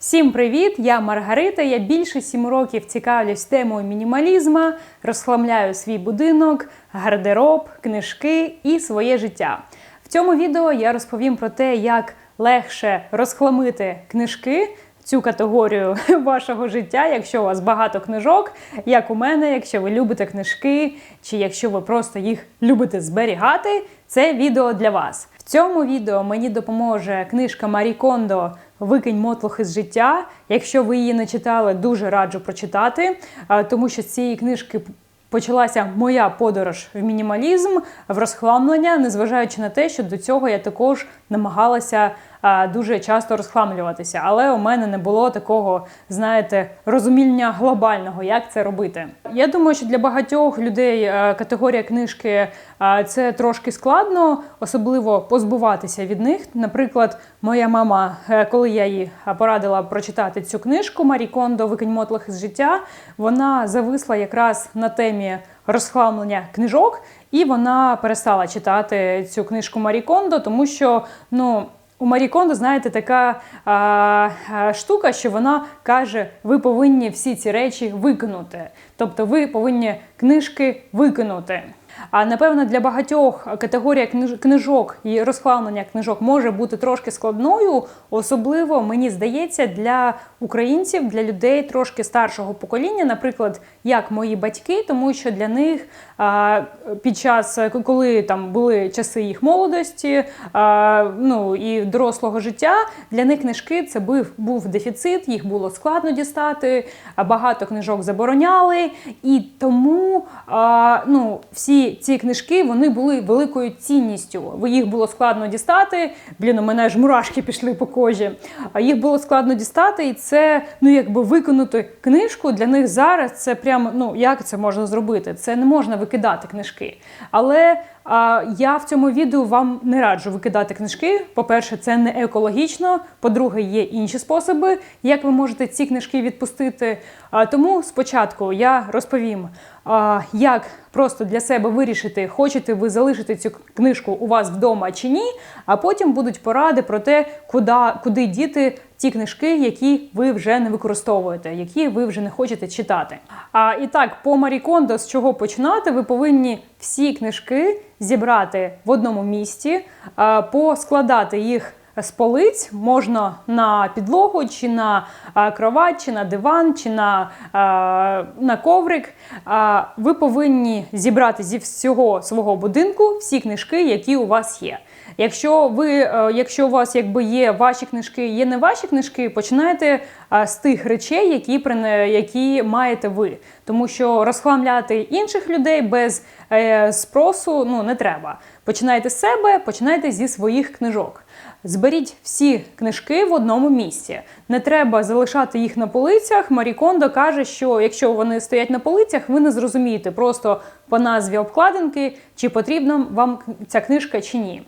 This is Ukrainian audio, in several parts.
Всім привіт! Я Маргарита. Я більше сім років цікавлюсь темою мінімалізму, розхламляю свій будинок, гардероб, книжки і своє життя. В цьому відео я розповім про те, як легше розхламити книжки. Цю категорію вашого життя, якщо у вас багато книжок, як у мене, якщо ви любите книжки, чи якщо ви просто їх любите зберігати, це відео для вас. Цьому відео мені допоможе книжка Марі Кондо Викинь мотлох з життя. Якщо ви її не читали, дуже раджу прочитати, тому що з цієї книжки почалася моя подорож в мінімалізм, в розхламлення, незважаючи на те, що до цього я також намагалася дуже часто розхламлюватися. Але у мене не було такого, знаєте, розуміння глобального, як це робити. Я думаю, що для багатьох людей е, категорія книжки е, це трошки складно, особливо позбуватися від них. Наприклад, моя мама, е, коли я їй порадила прочитати цю книжку Марі Кондо Викинь мотлох із життя, вона зависла якраз на темі розхламлення книжок, і вона перестала читати цю книжку Марі Кондо, тому що ну. У Марі Кондо, знаєте, така а, а, штука, що вона каже: ви повинні всі ці речі викинути. Тобто ви повинні книжки викинути. А напевно для багатьох категорія книж- книжок і розхламлення книжок може бути трошки складною, особливо мені здається, для українців, для людей трошки старшого покоління, наприклад, як мої батьки, тому що для них під час, коли там були часи їх молодості, ну і дорослого життя, для них книжки це був, був дефіцит, їх було складно дістати, багато книжок забороняли, і тому ну, всі ці книжки вони були великою цінністю. Їх було складно дістати. Блін, у мене ж мурашки пішли по кожі. А їх було складно дістати, і це ну якби виконати книжку для них зараз. Це прямо ну як це можна зробити? Це не можна викидати книжки. Але я в цьому відео вам не раджу викидати книжки. По-перше, це не екологічно. По-друге, є інші способи, як ви можете ці книжки відпустити. Тому спочатку я розповім, як просто для себе вирішити, хочете ви залишити цю книжку у вас вдома чи ні. А потім будуть поради про те, куди, куди діти ті книжки, які ви вже не використовуєте, які ви вже не хочете читати. А і так, по Марі Кондо, з чого починати, ви повинні всі книжки зібрати в одному місці, поскладати їх. З полиць можна на підлогу, чи на кровать, чи на диван, чи на, на коврик. Ви повинні зібрати зі всього свого будинку всі книжки, які у вас є. Якщо ви, е, якщо у вас якби є ваші книжки, є не ваші книжки, починайте з тих речей, які які маєте ви. Тому що розхламляти інших людей без е, спросу ну не треба. Починайте з себе, починайте зі своїх книжок. Зберіть всі книжки в одному місці. Не треба залишати їх на полицях. Марі Кондо каже, що якщо вони стоять на полицях, ви не зрозумієте просто по назві обкладинки, чи потрібна вам ця книжка чи ні.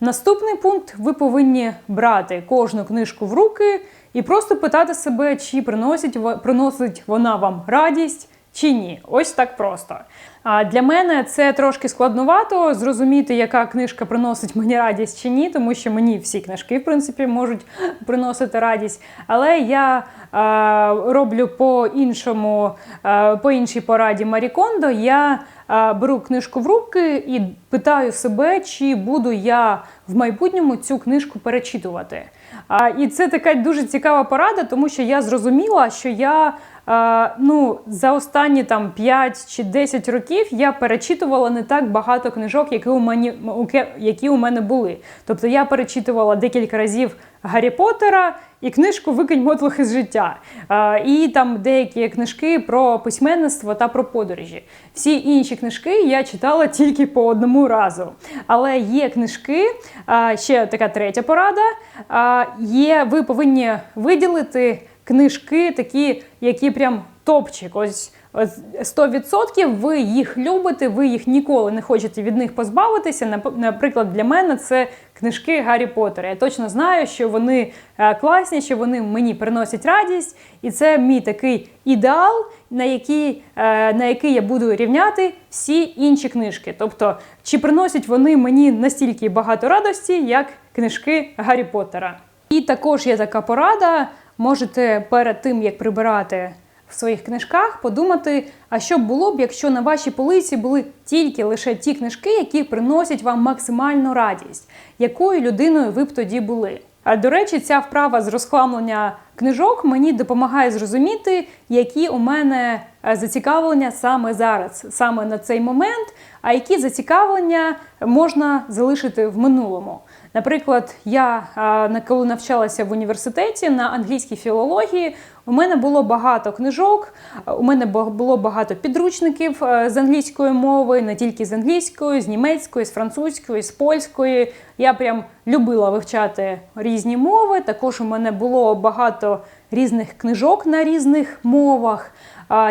Наступний пункт: ви повинні брати кожну книжку в руки і просто питати себе, чи приносить, приносить вона вам радість чи ні. Ось так просто. А для мене це трошки складновато зрозуміти, яка книжка приносить мені радість чи ні, тому що мені всі книжки, в принципі, можуть приносити радість. Але я е, роблю по іншому, е, по іншій пораді Марі Кондо. Я е, беру книжку в руки і питаю себе, чи буду я в майбутньому цю книжку перечитувати. А, і це така дуже цікава порада, тому що я зрозуміла, що я ну, за останні там 5 чи 10 років я перечитувала не так багато книжок, які у, мені, які у мене були. Тобто я перечитувала декілька разів Гаррі Поттера і книжку Викинь мотлох із життя. І там деякі книжки про письменництво та про подорожі. Всі інші книжки я читала тільки по одному разу. Але є книжки, ще така третя порада. Є, ви повинні виділити книжки, такі, які прям топчик. Ось ось 100% ви їх любите, ви їх ніколи не хочете від них позбавитися. Наприклад, для мене це книжки Гаррі Поттера. Я точно знаю, що вони е, класні, що вони мені приносять радість, і це мій такий ідеал, на який, е, на який я буду рівняти всі інші книжки. Тобто, чи приносять вони мені настільки багато радості, як книжки Гаррі Поттера. І також є така порада. Можете перед тим, як прибирати в своїх книжках, подумати, а що було б, якщо на вашій полиці були тільки лише ті книжки, які приносять вам максимальну радість, якою людиною ви б тоді були. А до речі, ця вправа з розхламлення книжок мені допомагає зрозуміти, які у мене е, зацікавлення саме зараз, саме на цей момент, а які зацікавлення можна залишити в минулому. Наприклад, я коли навчалася в університеті на англійській філології, у мене було багато книжок, у мене було багато підручників е, з англійської мови, не тільки з англійської, з німецької, з французької, з польської. Я прям любила вивчати різні мови. Також у мене було багато різних книжок на різних мовах.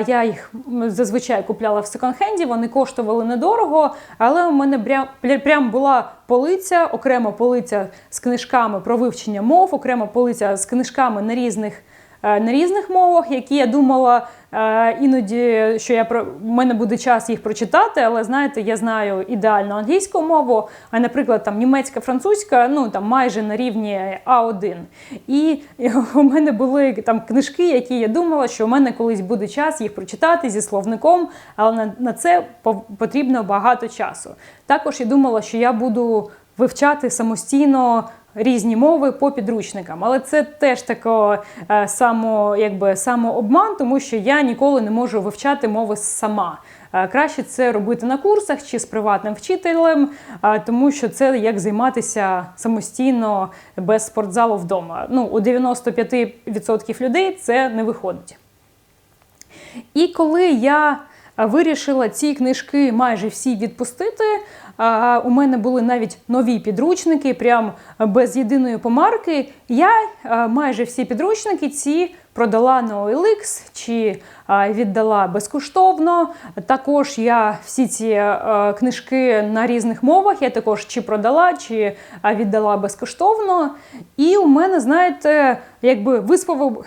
Я їх зазвичай купляла в секонд-хенді, вони коштували недорого, але у мене прям, була полиця, окрема полиця з книжками про вивчення мов, окрема полиця з книжками на різних. Е, на різних мовах, які я думала е, іноді, що я про мене буде час їх прочитати, але знаєте, я знаю ідеально англійську мову, а, наприклад, там німецька, французька, ну там майже на рівні А1. І у мене були там книжки, які я думала, що у мене колись буде час їх прочитати зі словником, але на, на це потрібно багато часу. Також я думала, що я буду вивчати самостійно різні мови по підручникам. Але це теж тако е, само, самообман, тому що я ніколи не можу вивчати мови сама. Е, краще це робити на курсах чи з приватним вчителем, е, тому що це як займатися самостійно без спортзалу вдома. Ну, У 95% людей це не виходить. І коли я вирішила ці книжки майже всі відпустити, у мене були навіть нові підручники, прям без єдиної помарки. Я майже всі підручники ці продала на OLX чи віддала безкоштовно. Також я всі ці книжки на різних мовах я також чи продала, чи віддала безкоштовно. І у мене, знаєте, якби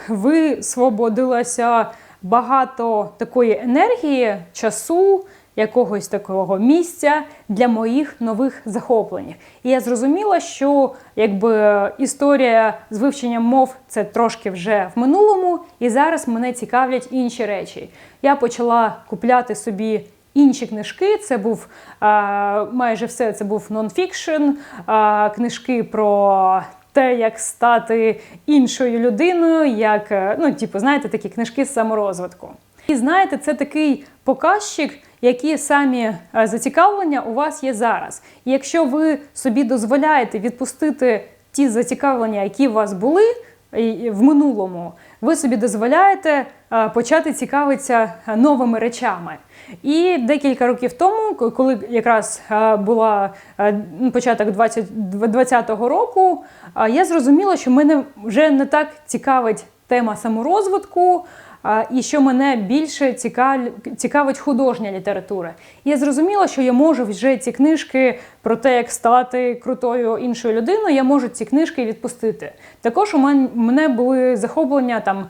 висвободилася багато такої енергії, часу якогось такого місця для моїх нових захоплень. І я зрозуміла, що якби історія з вивченням мов це трошки вже в минулому, і зараз мене цікавлять інші речі. Я почала купляти собі. Інші книжки, це був а, майже все це був нонфікшн, а, книжки про те, як стати іншою людиною, як ну, типу, знаєте, такі книжки з саморозвитку. І знаєте, це такий показчик, які самі е, зацікавлення у вас є зараз. І якщо ви собі дозволяєте відпустити ті зацікавлення, які у вас були в минулому, ви собі дозволяєте е, почати цікавитися е, новими речами. І декілька років тому, коли якраз була початок 2020 року, я зрозуміла, що мене вже не так цікавить тема саморозвитку і що мене більше цікавить художня література. І я зрозуміла, що я можу вже ці книжки про те, як стати крутою іншою людиною, я можу ці книжки відпустити. Також у мене були захоплення там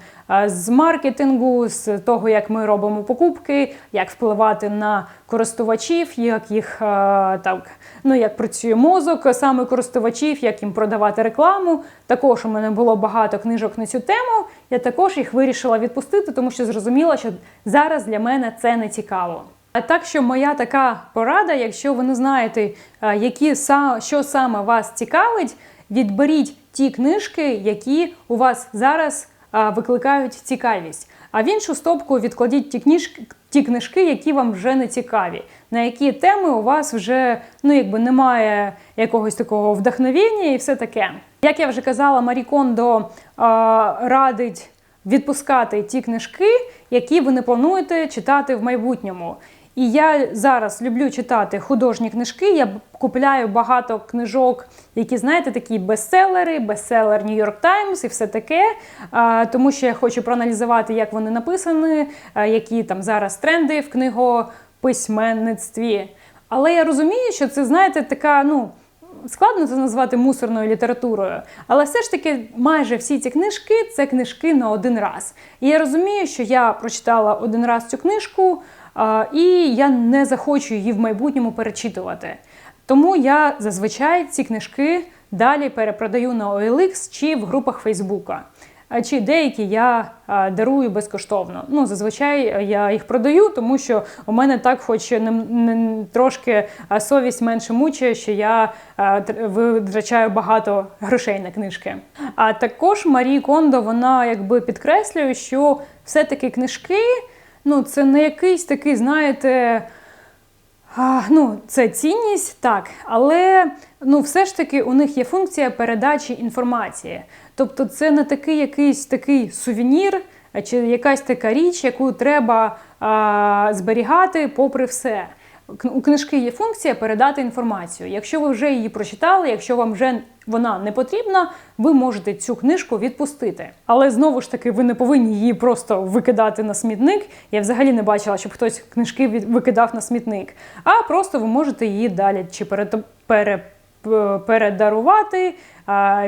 з маркетингу, з того, як ми робимо покупки, як впливати на користувачів, як їх так, ну як працює мозок саме користувачів, як їм продавати рекламу. Також у мене було багато книжок на цю тему. Я також їх вирішила відпустити, тому що зрозуміла, що зараз для мене це не цікаво. А так що моя така порада, якщо ви не знаєте, які що саме вас цікавить, відберіть ті книжки, які у вас зараз викликають цікавість. А в іншу стопку відкладіть ті книжки, ті книжки, які вам вже не цікаві, на які теми у вас вже ну якби немає якогось такого вдохновення і все таке. Як я вже казала, Марі Кондо радить відпускати ті книжки, які ви не плануєте читати в майбутньому. І я зараз люблю читати художні книжки. Я купляю багато книжок, які, знаєте, такі бестселери, бестселер York Times і все таке. Тому що я хочу проаналізувати, як вони написані, які там зараз тренди в книгописьменництві. Але я розумію, що це, знаєте, така, ну. Складно це назвати мусорною літературою, але все ж таки майже всі ці книжки це книжки на один раз. І я розумію, що я прочитала один раз цю книжку, і я не захочу її в майбутньому перечитувати. Тому я зазвичай ці книжки далі перепродаю на OLX чи в групах Фейсбука. чи деякі я дарую безкоштовно. Ну, зазвичай я їх продаю, тому що у мене так, хоч не, не трошки совість менше мучає, що я витрачаю багато грошей на книжки. А також Марі Кондо вона якби підкреслює, що все-таки книжки ну, це не якийсь такий, знаєте. А, ну, це цінність, так, але ну, все ж таки у них є функція передачі інформації. Тобто це не такий якийсь такий сувенір чи якась така річ, яку треба а, зберігати попри все. У книжки є функція передати інформацію. Якщо ви вже її прочитали, якщо вам вже вона не потрібна, ви можете цю книжку відпустити. Але знову ж таки, ви не повинні її просто викидати на смітник. Я взагалі не бачила, щоб хтось книжки викидав на смітник. А просто ви можете її далі чи пере, передарувати.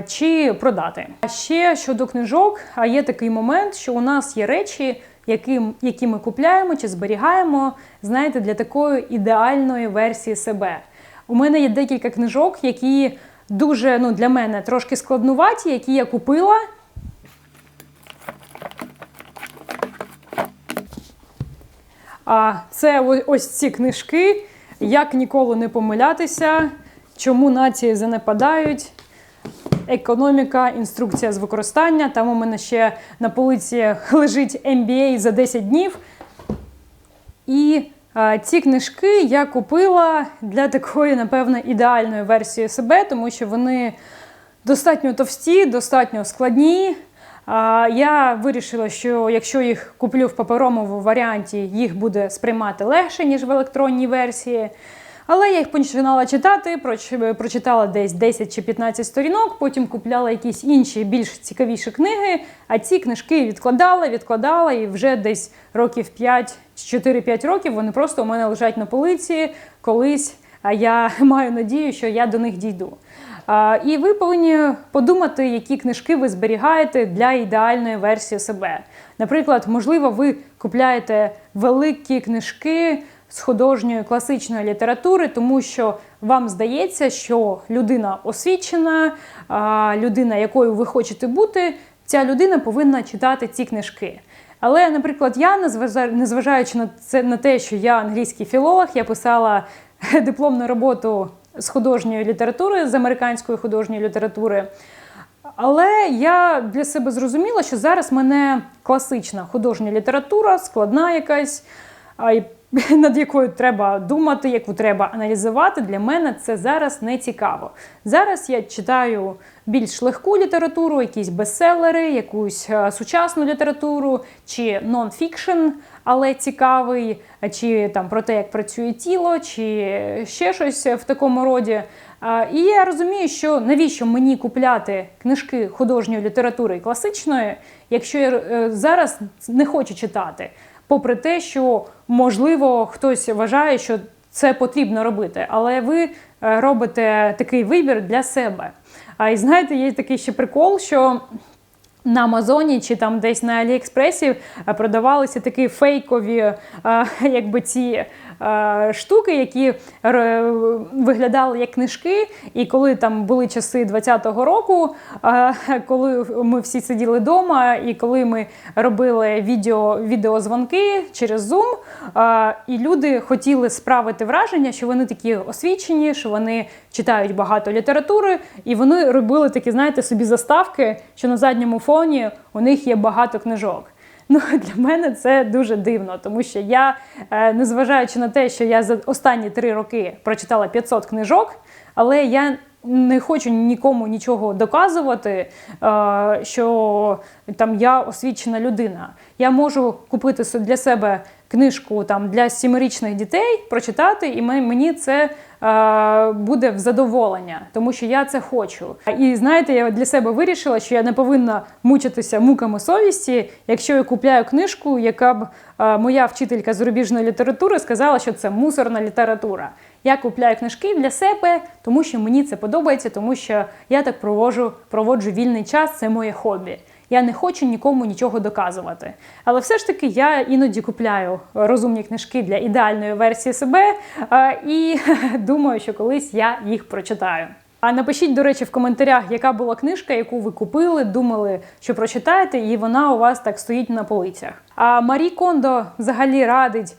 Чи продати. А ще щодо книжок, а є такий момент, що у нас є речі, які, які ми купляємо чи зберігаємо, знаєте, для такої ідеальної версії себе. У мене є декілька книжок, які дуже ну, для мене трошки складнуваті, які я купила. А це ось ці книжки. Як ніколи не помилятися, чому нації занепадають. Економіка, інструкція з використання. Там у мене ще на полиці лежить MBA за 10 днів. І ці книжки я купила для такої, напевно, ідеальної версії себе, тому що вони достатньо товсті, достатньо складні. Я вирішила, що якщо їх куплю в паперовому варіанті, їх буде сприймати легше, ніж в електронній версії. Але я їх починала читати, проч- прочитала десь 10 чи 15 сторінок, потім купляла якісь інші більш цікавіші книги, а ці книжки відкладала, відкладала, і вже десь років 5, 4-5 років вони просто у мене лежать на полиці колись. А я маю надію, що я до них дійду. І ви повинні подумати, які книжки ви зберігаєте для ідеальної версії себе. Наприклад, можливо, ви купляєте великі книжки з художньої класичної літератури, тому що вам здається, що людина освічена, людина, якою ви хочете бути, ця людина повинна читати ці книжки. Але, наприклад, я, незважа- незважаючи на це на те, що я англійський філолог, я писала дипломну роботу з художньої літератури, з американської художньої літератури. Але я для себе зрозуміла, що зараз мене класична художня література, складна якась, над якою треба думати, яку треба аналізувати. Для мене це зараз не цікаво. Зараз я читаю більш легку літературу, якісь бестселери, якусь е, сучасну літературу чи нон-фікшн, але цікавий, е, чи там про те, як працює тіло, чи ще щось в такому роді. І я розумію, що навіщо мені купляти книжки художньої літератури класичної, якщо я е, зараз не хочу читати, попри те, що можливо хтось вважає, що це потрібно робити, але ви е, робите такий вибір для себе. А і знаєте, є такий ще прикол, що на Амазоні чи там десь на Аліекспресі е, продавалися такі фейкові, е, якби ці штуки, які виглядали як книжки. І коли там були часи 20-го року, е, коли ми всі сиділи вдома, і коли ми робили відео, відеозвонки через Zoom, е, і люди хотіли справити враження, що вони такі освічені, що вони читають багато літератури, і вони робили такі, знаєте, собі заставки, що на задньому фоні у них є багато книжок. Ну, для мене це дуже дивно, тому що я, е, незважаючи на те, що я за останні три роки прочитала 500 книжок, але я не хочу нікому нічого доказувати, е, що там я освічена людина. Я можу купити для себе книжку там для сімирічних дітей, прочитати, і мені це е, буде в задоволення, тому що я це хочу. І знаєте, я для себе вирішила, що я не повинна мучитися муками совісті, якщо я купляю книжку, яка б е, моя вчителька зарубіжної літератури сказала, що це мусорна література. Я купляю книжки для себе, тому що мені це подобається, тому що я так проводжу, проводжу вільний час, це моє хобі. Я не хочу нікому нічого доказувати. Але все ж таки я іноді купляю розумні книжки для ідеальної версії себе і думаю, що колись я їх прочитаю. А напишіть, до речі, в коментарях, яка була книжка, яку ви купили, думали, що прочитаєте, і вона у вас так стоїть на полицях. А Марі Кондо взагалі радить.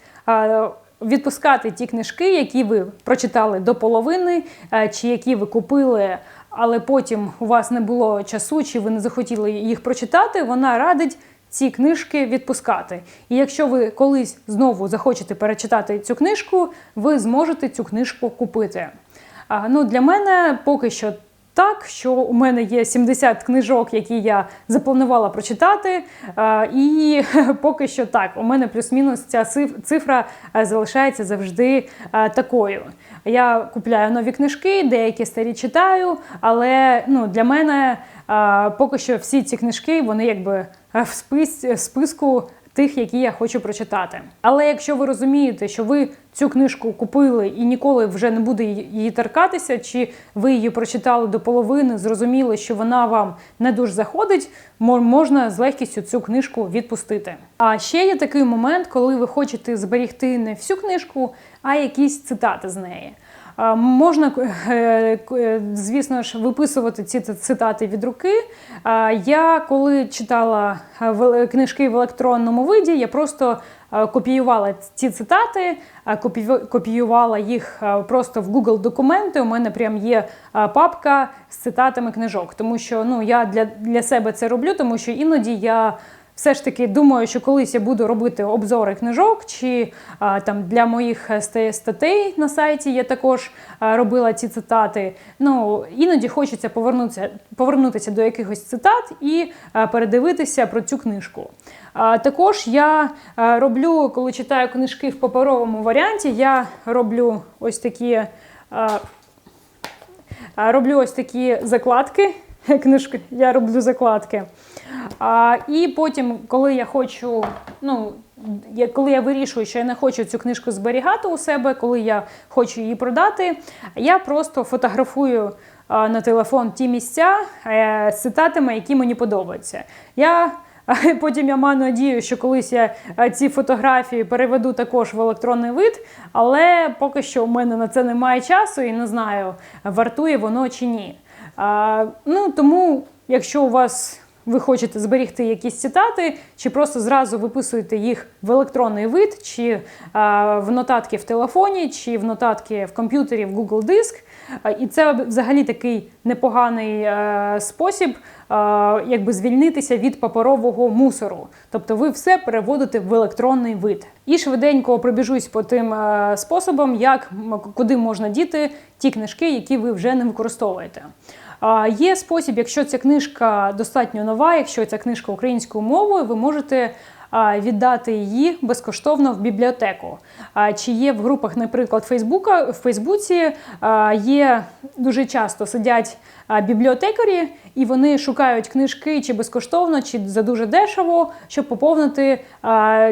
Відпускати ті книжки, які ви прочитали до половини, е, чи які ви купили, але потім у вас не було часу, чи ви не захотіли їх прочитати. Вона радить ці книжки відпускати. І якщо ви колись знову захочете перечитати цю книжку, ви зможете цю книжку купити. А, ну, для мене поки що так, що у мене є 70 книжок, які я запланувала прочитати. І поки що так, у мене плюс-мінус ця циф- цифра залишається завжди такою. Я купляю нові книжки, деякі старі читаю, але ну, для мене поки що всі ці книжки вони якби в списку тих, які я хочу прочитати. Але якщо ви розумієте, що ви цю книжку купили і ніколи вже не буде її торкатися, чи ви її прочитали до половини, зрозуміли, що вона вам не дуже заходить, мо- можна з легкістю цю книжку відпустити. А ще є такий момент, коли ви хочете зберігти не всю книжку, а якісь цитати з неї. Можна, е, е, звісно ж, виписувати ці цитати від руки. Я коли читала книжки в електронному виді, я просто копіювала ці цитати, е, копію- копіювала їх е, просто в Google документи. У мене прям є е, папка з цитатами книжок, тому що ну, я для, для себе це роблю, тому що іноді я все ж таки думаю, що колись я буду робити обзори книжок, чи а, там для моїх е, статей на сайті я також а, робила ці цитати. Ну іноді хочеться повернутися, повернутися до якихось цитат і а, передивитися про цю книжку. Також я роблю, коли читаю книжки в паперовому варіанті, я роблю ось такі. Роблю ось такі закладки. Книжки, я роблю закладки. А, і потім, коли я хочу, ну, я, коли я вирішую, що я не хочу цю книжку зберігати у себе, коли я хочу її продати, я просто фотографую а, на телефон ті місця е, з цитатами, які мені подобаються. Я Потім я маю надію, що колись я е, ці фотографії переведу також в електронний вид, але поки що у мене на це немає часу і не знаю, вартує воно чи ні. Ну, тому, якщо у вас ви хочете зберігти якісь цитати, чи просто зразу виписуєте їх в електронний вид, чи а, в нотатки в телефоні, чи в нотатки в комп'ютері в Google Диск. І це взагалі такий непоганий е, спосіб е, якби звільнитися від паперового мусору. Тобто ви все переводите в електронний вид. І швиденько пробіжусь по тим е, способам, як куди можна діти ті книжки, які ви вже не використовуєте. Є спосіб, якщо ця книжка достатньо нова, якщо ця книжка українською мовою, ви можете віддати її безкоштовно в бібліотеку. Чи є в групах, наприклад, Фейсбука, в Фейсбуці є дуже часто сидять бібліотекарі, і вони шукають книжки чи безкоштовно, чи за дуже дешево, щоб поповнити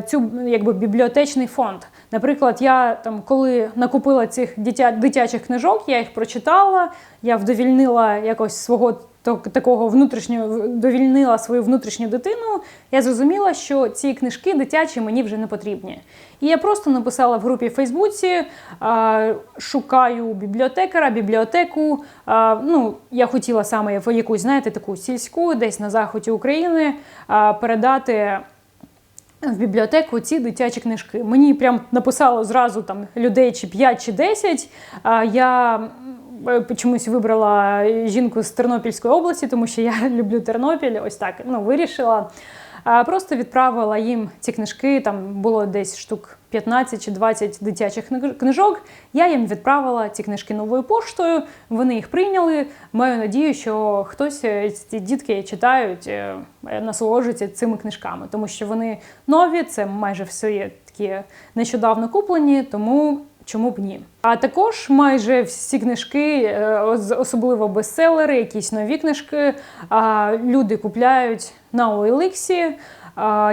цю якби бібліотечний фонд. Наприклад, я там, коли накупила цих дитя, дитячих книжок, я їх прочитала, я вдовільнила якось свого такого внутрішнього довільнила свою внутрішню дитину, я зрозуміла, що ці книжки дитячі мені вже не потрібні. І я просто написала в групі в Фейсбуці, шукаю бібліотекара, бібліотеку. Ну, я хотіла саме в якусь, знаєте, таку сільську, десь на заході України передати. В бібліотеку ці дитячі книжки. Мені прям написало зразу там людей чи 5, чи 10. А я чомусь вибрала жінку з Тернопільської області, тому що я люблю Тернопіль. Ось так ну, вирішила. Просто відправила їм ці книжки. Там було десь штук 15 чи 20 дитячих книжок. Я їм відправила ці книжки новою поштою. Вони їх прийняли. Маю надію, що хтось е, ці дітки читають, е, насолоджуються цими книжками, тому що вони нові, це майже всі такі нещодавно куплені, тому. Чому б ні? А також майже всі книжки, е, особливо бестселери, якісь нові книжки, люди купляють на OLX.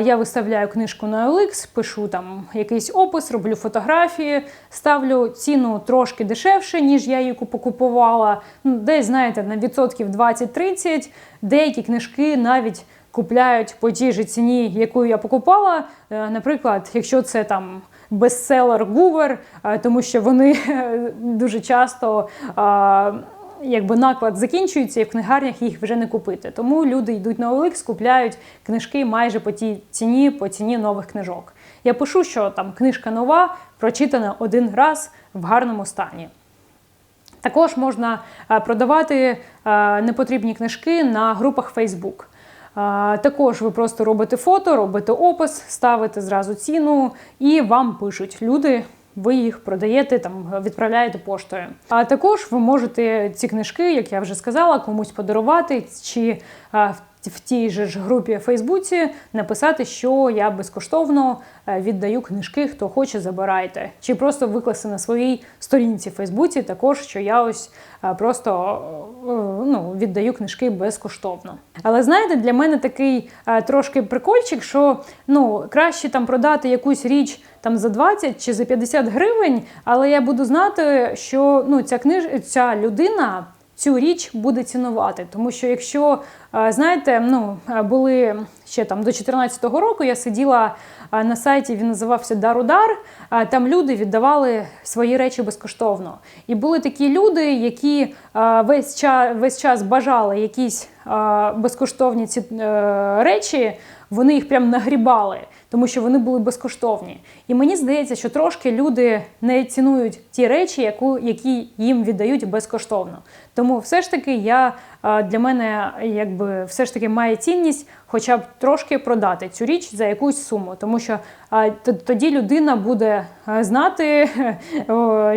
Я виставляю книжку на OLX, пишу там якийсь опис, роблю фотографії, ставлю ціну трошки дешевше, ніж я її купу- купувала. Ну, Десь, знаєте, на відсотків 20-30. Деякі книжки навіть купляють по тій же ціні, яку я покупала. Е, Наприклад, якщо це там бестселер Гувер, е, тому що вони е, дуже часто. е, якби наклад закінчується, і в книгарнях їх вже не купити. Тому люди йдуть на OLX, купляють книжки майже по тій ціні, по ціні нових книжок. Я пишу, що там книжка нова, прочитана один раз в гарному стані. Також можна продавати непотрібні книжки на групах Facebook. Також ви просто робите фото, робите опис, ставите зразу ціну, і вам пишуть люди. Ви їх продаєте, там відправляєте поштою. А також ви можете ці книжки, як я вже сказала, комусь подарувати чи в, тій же ж групі в Фейсбуці написати, що я безкоштовно е, віддаю книжки, хто хоче, забирайте. Чи просто викласти на своїй сторінці в Фейсбуці, також що я ось е, просто е, ну, віддаю книжки безкоштовно. Але знаєте, для мене такий трошки прикольчик, що ну краще там продати якусь річ там за 20 чи за 50 гривень, але я буду знати, що ну ця книж... ця людина. Цю річ буде цінувати, тому що якщо е, знаєте, ну е, були ще там до 2014 року, я сиділа е, на сайті, він називався Дарудар. Там люди віддавали свої речі безкоштовно. І були такі люди, які весь час весь час бажали якісь безкоштовні ці речі, вони їх прям нагрібали, тому що вони були безкоштовні. І мені здається, що трошки люди не цінують ті речі, яку, які їм віддають безкоштовно. Тому все ж таки я е, для мене якби все ж таки має цінність, хоча б трошки продати цю річ за якусь суму, тому що е, тоді людина буде е, знати,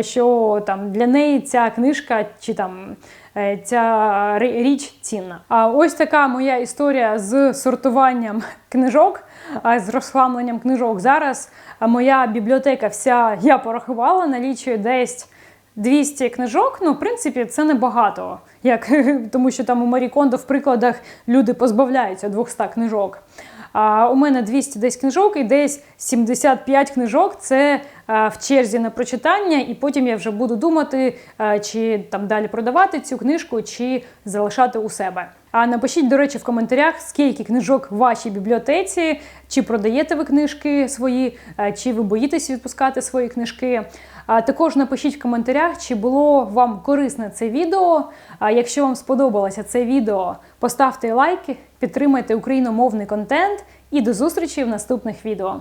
що там для неї ця книжка чи там. Е, Ця річ цінна. А ось така моя історія з сортуванням книжок, а, з розхламленням книжок. Зараз моя бібліотека вся я порахувала, налічує десь 200 книжок. Ну, в принципі, це небагато, як, тому що там у Марі Кондо в прикладах люди позбавляються 200 книжок. А у мене 200 десь книжок і десь 75 книжок це е, в черзі на прочитання, і потім я вже буду думати, е, чи там далі продавати цю книжку, чи залишати у себе. А напишіть, до речі, в коментарях, скільки книжок в вашій бібліотеці, чи продаєте ви книжки свої, е, чи ви боїтесь відпускати свої книжки. А також напишіть в коментарях, чи було вам корисне це відео. А якщо вам сподобалося це відео, поставте лайки, підтримайте україномовний контент і до зустрічі в наступних відео.